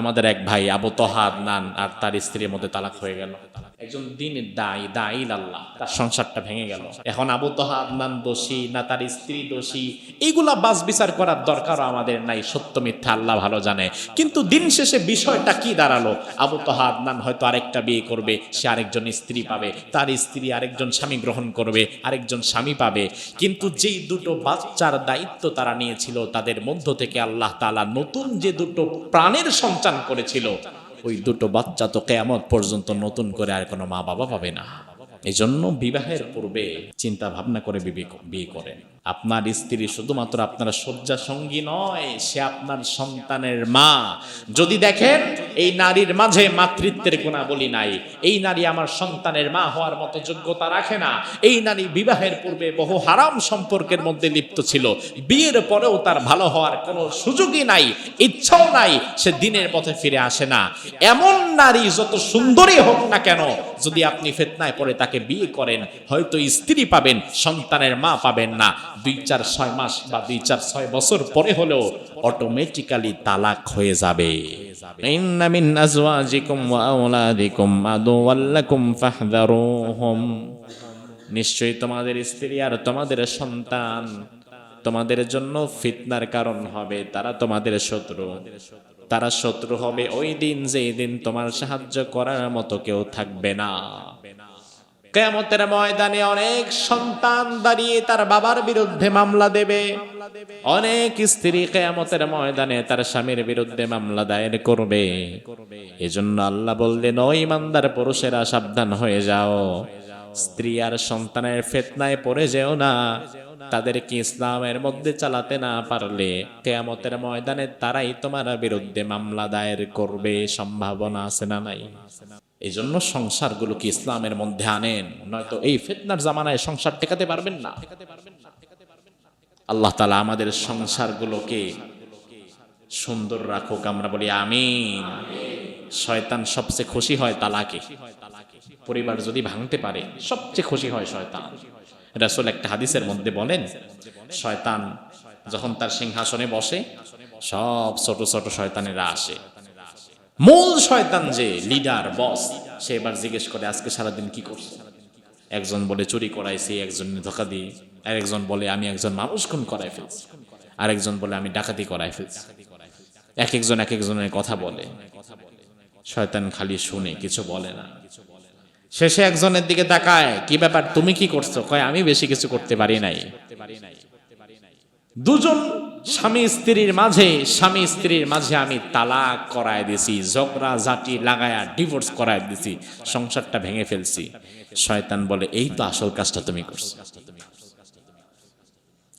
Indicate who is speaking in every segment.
Speaker 1: আমাদের এক ভাই, আবু তহাদ নান, আর তার স্ত্রীর মধ্যে তালাক হয়ে গেল। একজন দিনের দায়ী দায়ী আল্লাহ তার সংসারটা ভেঙে গেল। এখন আবু তহাদ নান দোষী, না তার স্ত্রী দোষী এইগুলা বাস বিচার করার দরকার আমাদের নাই, সত্য মিথ্যা আল্লাহ ভালো জানে। কিন্তু দিন শেষে বিষয়টা কি দাঁড়াল? আবু তহাদ নান হয়তো আরেকটা বিয়ে করবে, সে আরেকজন স্ত্রী পাবে। তার স্ত্রী আরেকজন স্বামী গ্রহণ করবে, আরেকজন স্বামী পাবে। কিন্তু যেই দুটো বাচ্চার দায়িত্ব তারা নিয়েছিল, তাদের মধ্য থেকে আল্লাহ তাআলা নতুন যে দুটো প্রাণের সঞ্চান করেছিল। ওই দুটো বাচ্চা তো কেয়ামত পর্যন্ত নতুন করে আর কোনো মা বাবা পাবে না। এই জন্য বিবাহের পূর্বে চিন্তা ভাবনা করে বিয়ে করেন। আপনার স্ত্রী শুধুমাত্র আপনার শয্যা সঙ্গী নয়, সে আপনার সন্তানের মা। যদি দেখেন, এই নারীর মাঝে মাতৃত্বের গুণাবলী নাই। এই নারী আমার সন্তানের মা হওয়ার মতো যোগ্যতা রাখে না। এই নারী বিবাহের পূর্বে বহু হারাম সম্পর্কের মধ্যে লিপ্ত ছিল। বিয়ের পরেও তার ভালো হওয়ার কোনো সুযোগই নাই, ইচ্ছাও নাই, সে দিনের পথে ফিরে আসে না। এমন নারী যত সুন্দরী হোক না কেন, যদি আপনি ফেতনায় পড়ে তাকে বিয়ে করেন, হয়তো স্ত্রী পাবেন, সন্তানের মা পাবেন না। দুই চার ছয় মাস বা দুই চার ছয় বছর পরে হলেও অটোমেটিক্যালি তালাক হয়ে যাবে। আজওয়াজিকুম ওয়া আওলাদিকুম নিশ্চয়ই তোমাদের স্ত্রী আর তোমাদের সন্তান তোমাদের জন্য ফিতনার কারণ হবে তারা তোমাদের শত্রু। তারা শত্রু হবে ওই দিন যেই দিন তোমার সাহায্য করার মতো কেউ থাকবে না। কেয়ামতের ময়দানে অনেক সন্তান দাঁড়িয়ে তার বাবার বিরুদ্ধে মামলা দেবে। অনেক স্ত্রী কেয়ামতের ময়দানে তার স্বামীর বিরুদ্ধে মামলা দায়ের করবে। এজন্য আল্লাহ বললেন, ও ইমানদার পুরুষেরা, সাবধান হয়ে যাও। স্ত্রী আর সন্তানের ফেতনায় পড়ে যেও না। তাদেরকে ইসলামের মধ্যে চালাতে না পারলে কেয়ামতের ময়দানে তারাই তোমার বিরুদ্ধে মামলা দায়ের করবে। সম্ভাবনা আছে না নাই? এই জন্য সংসারগুলোকে ইসলামের মধ্যে আনেন। নয়তো এই ফেতনার জামানায় সংসার টেকাতে পারবেন না। আল্লাহ তালা আমাদের সংসারগুলোকে সুন্দর রাখুক, আমরা বলি আমিন। শয়তান সবচেয়ে খুশি হয় তালাকে। পরিবার যদি ভাঙতে পারে, সবচেয়ে খুশি হয় শয়তান। রাসূল একটা হাদিসের মধ্যে বলেন, শয়তান যখন তার সিংহাসনে বসে, সব ছোট ছোট শয়তানেরা আসে। মূল শয়তান যে লিডার বস সে এবার জিজ্ঞেস করে, আজকে সারাদিন কি করছে একজন বলে, চুরি করাইছি। একজন ধোকা দিই। আর একজন বলে, আমি একজন মানুষ খুন করাই ফেলছি। আরেকজন বলে, আমি ডাকাতি করাই ফেলছি। এক একজন এক একজনের কথা বলে। শয়তান খালি শুনে, কিছু বলে না। শেষে একজনের দিকে তাকায়, কি ব্যাপার? তুমি কি করছ? কয়, আমি বেশি কিছু করতে পারি নাই। দুজন স্বামী স্ত্রীর মাঝে, স্বামী স্ত্রীর মাঝে আমি তালাক করায় দিছি, ঝগড়া জাটি লাগায়া ডিভোর্স করায় দিছি, সংসারটা ভেঙে ফেলছি। শয়তান বলে, এই তো আসল কাজটা তুমি করছ।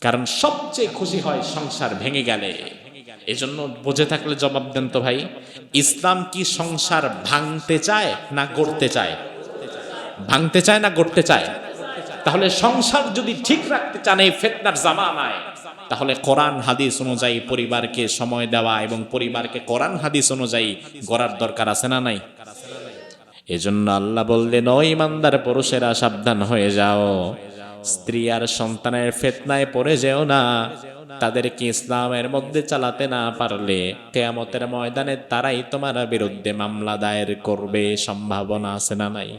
Speaker 1: কারণ সবচেয়ে খুশি হয় সংসার ভেঙে গেলে। এজন্য বুঝে থাকলে জবাব দেন তো ভাই, ইসলাম কি সংসার ভাঙতে চায় না গড়তে চায়? ভাঙতে চায় না গড়তে চায়? তাহলে সংসার যদি ঠিক রাখতে চান, এই ফেতনার জামানায় তাহলে কোরআন হাদিস অনুযায়ী পরিবারকে সময় দেওয়া এবং পরিবারকে কোরআন হাদিস অনুযায়ী গড়ার দরকার আছে না নাই? এজন্য আল্লাহ বললেন, ও ইমানদার পুরুষেরা, সাবধান হয়ে যাও। স্ত্রী আর সন্তানের ফেতনায় পড়ে যেও না। তাদেরকে ইসলামের মধ্যে চালাতে না পারলে কেয়ামতের ময়দানে তারাই তোমার বিরুদ্ধে মামলা দায়ের করবে। সম্ভাবনা আছে না নাই?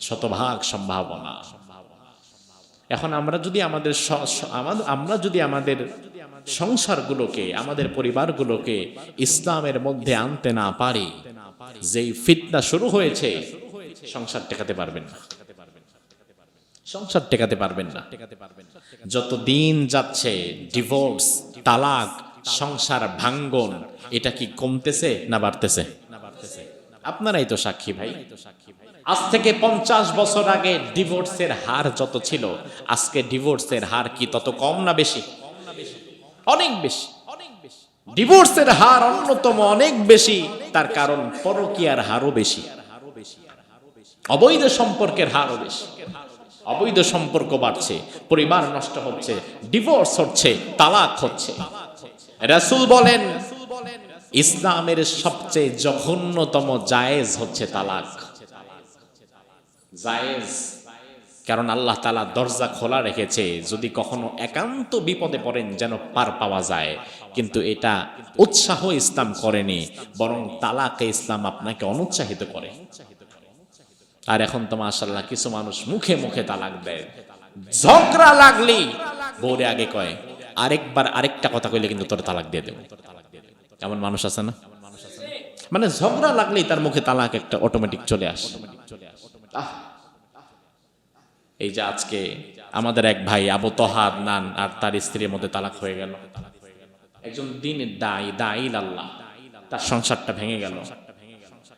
Speaker 1: শতভাগ সম্ভাবনা। এখন আমরা যদি আমাদের আমরা যদি আমাদের সংসারগুলোকে, আমাদের পরিবারগুলোকে ইসলামের মধ্যে আনতে না পারি, যেই ফিতনা শুরু হয়েছে, সংসার টেকাতে পারবেন না। সংসার টেকাতে পারবেন না। যত দিন যাচ্ছে ডিভোর্স তালাক, সংসার ভাঙ্গন, এটা কি কমতেছে না বাড়তেছে? আপনারাই তো সাক্ষী ভাই। আজ থেকে পঞ্চাশ বছর আগে ডিভোর্সের হার যত ছিল, আজকে ডিভোর্সের হার কি তত কম না বেশি? অনেক বেশি। ডিভোর্সের হার অন্যতম অনেক বেশি, তার কারণ পরকীয়ার হারও বেশি। অবৈধ সম্পর্কের হারও বেশি। অবৈধ সম্পর্ক বাড়ছে, পরিবার নষ্ট হচ্ছে, ডিভোর্স হচ্ছে, তালাক হচ্ছে। রাসূল বলেন, ইসলামের সবচেয়ে জঘন্যতম জায়েজ হচ্ছে তালাক। জায়েজ। কারণ আল্লাহ তালা দরজা খোলা রেখেছে যদি কখনো একান্ত বিপদে পড়েন যেন পার পাওয়া যায়। কিন্তু এটা উৎসাহ ইসলাম করেনি বরং তালাকে ইসলাম আপনাকে অনুৎসাহিত করে। আর এখন তো মাশাল্লাহ কিছু মানুষ মুখে মুখে তালাক দেয়। ঝগড়া লাগলি বউরে আগে কয় আরেকবার আরেকটা কথা কইলে কিন্তু তোর তালাক দিয়ে দেবো। এমন মানুষ আছে না? মানে ঝগড়া লাগলেই তার মুখে তালাক একটা অটোমেটিক চলে আসে। আহ! এই যে আজকে আমাদের এক ভাই আবু তহাদ নান আর তার স্ত্রীর মধ্যে তালাক হয়ে গেল। একজন দিন দায়ী দায়ী আল্লাহ তার সংসারটা ভেঙে গেল।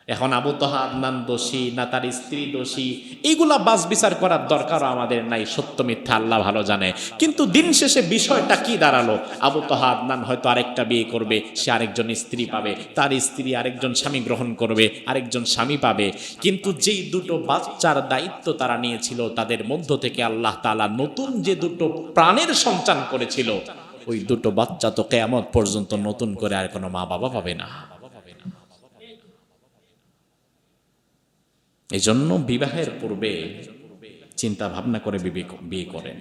Speaker 1: এখন আবু তহাদ নান দোষী না তার স্ত্রী দোষী এইগুলা বাস বিচার করার দরকারও আমাদের নাই, সত্য মিথ্যা আল্লাহ ভালো জানে। কিন্তু দিন শেষে বিষয়টা কি দাঁড়াল? আবু তহাদ নান হয়তো আরেকটা বিয়ে করবে, সে আরেকজন স্ত্রী পাবে, তার স্ত্রী আরেকজন স্বামী গ্রহণ করবে, আরেকজন স্বামী পাবে। কিন্তু যেই দুটো বাচ্চার দায়িত্ব তারা নিয়েছিল, তাদের মধ্য থেকে আল্লাহ তাআলা নতুন যে দুটো প্রাণের সঞ্চান করেছিল, ওই দুটো বাচ্চা তো কেয়ামত পর্যন্ত নতুন করে আর কোনো মা বাবা পাবে না। এই জন্য বিবাহের পূর্বে চিন্তা ভাবনা করে বিয়ে করেন।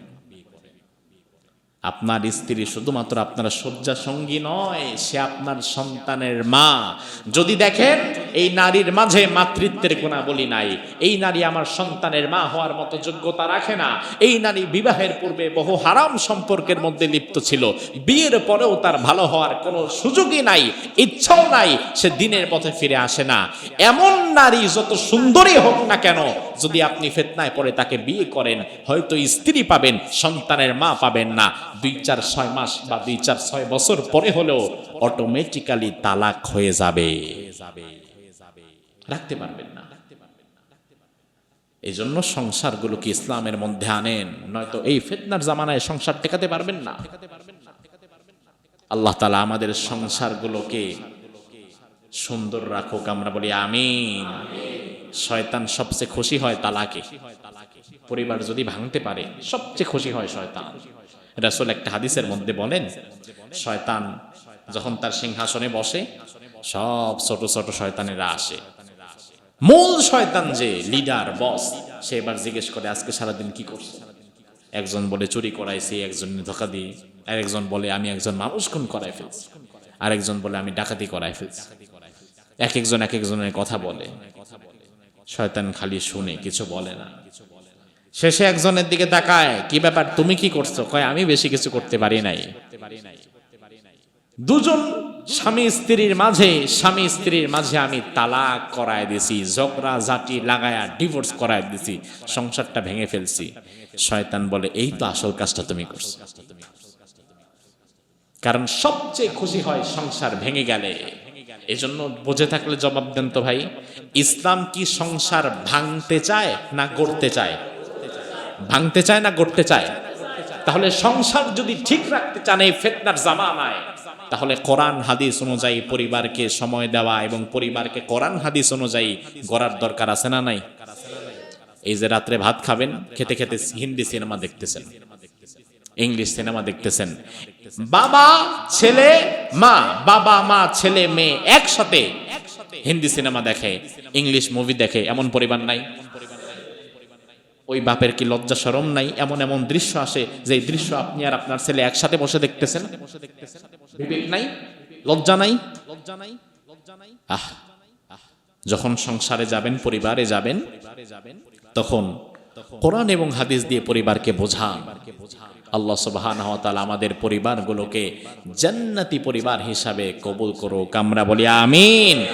Speaker 1: আপনার স্ত্রী শুধুমাত্র আপনার শয্যা সঙ্গী নয়, সে আপনার সন্তানের মা। যদি দেখেন, এই নারীর মাঝে মাতৃত্বের গুণাবলী নাই, এই নারী আমার সন্তানের মা হওয়ার মতো যোগ্যতা রাখে না। এই নারী বিবাহের পূর্বে বহু হারাম সম্পর্কের মধ্যে লিপ্ত ছিল। বিয়ের পরেও তার ভালো হওয়ার কোনো সুযোগই নাই, ইচ্ছাও নাই, সে দিনের পথে ফিরে আসে না। এমন নারী যত সুন্দরী হোক না কেন যদি আপনি ফেতনায় পড়ে তাকে বিয়ে করেন, হয়তো স্ত্রী পাবেন, সন্তানের মা পাবেন না। দুই চার ছয় মাস বা দুই চার ছয় বছর পরে হলেও অটোমেটিক্যালি তালাক হয়ে যাবে। রাখতে পারবেন না। এই জন্য সংসারগুলোকে ইসলামের মধ্যে আনেন, নয়তো এই ফেতনার জামানায় সংসার টেকাতে পারবেন না। আল্লাহ তালা আমাদের সংসারগুলোকে সুন্দর রাখুক, আমরা বলি আমিন। শয়তান সবচেয়ে খুশি হয় তালাকে। পরিবার যদি ভাঙতে পারে, সবচেয়ে খুশি হয় শয়তান। রাসূল একটা হাদিসের মধ্যে বলেন, শয়তান যখন তার সিংহাসনে বসে, সব ছোট ছোট শয়তানেরা আসে। মূল শয়তান যে লিডার বস সে এবার জিজ্ঞেস করে, আজকে সারাদিন কি করছে? একজন বলে, চুরি করাইছি। একজন ধোকা দিই আর একজন বলে, আমি একজন মানুষ খুন করাই ফেলছি। আরেকজন বলে, আমি ডাকাতি করাই ফেলছি। এক একজন এক একজনের কথা বলে। শয়তান খালি শুনে, কিছু বলে না। শেষে একজনের দিকে তাকায়, কি ব্যাপার, তুমি কি করছ? কয়, আমি বেশি কিছু করতে পারি নাই। দুজন স্বামী স্ত্রীর মাঝে, স্বামী স্ত্রীর মাঝে আমি তালাক করায় দিছি, ঝগড়া জাটি লাগায়া ডিভোর্স করায় দিছি, সংসারটা ভেঙে ফেলছি। শয়তান বলে, এই তো আসল কাজটা তুমি করছ। কারণ সবচেয়ে খুশি হয় সংসার ভেঙে গেলে। এজন্য বুঝে থাকলে জবাব দেন তো ভাই, ইসলাম কি সংসার ভাঙতে চায় না গড়তে চায়? ভাঙতে চায় না গড়তে চায়? তাহলে সংসার যদি ঠিক রাখতে চান এই ফেতনার জামানায়, তাহলে কোরআন, হাদিস অনুযায়ী পরিবারকে সময় দেওয়া এবং পরিবারকে কোরআন, হাদিস অনুযায়ী গড়ার দরকার আছে না নাই? এই যে রাত্রে ভাত খাবেন, খেতে খেতে হিন্দি সিনেমা দেখতেছেন, ইংলিশ সিনেমা দেখতেছেন, বাবা, ছেলে মা, বাবা, মা, ছেলে, মেয়ে একসাথে হিন্দি সিনেমা দেখে, ইংলিশ মুভি দেখে, এমন পরিবার নাই। ওই বাপের কি লজ্জা সরম নাই? এমন এমন দৃশ্য আসে যে দৃশ্য আপনি আর আপনার ছেলে একসাথে বসে দেখতেছেন। বিবেক নাই লজ্জা নাই? লজ্জা নাই? আহ, যখন সংসারে যাবেন, পরিবারে যাবেন, তখন কোরআন এবং হাদিস দিয়ে পরিবারকে বোঝান। আল্লাহ সুবহানাহু ওয়া আমাদের পরিবারগুলোকে জান্নাতি পরিবার হিসাবে কবুল করুক। আমরা বলি আমিন।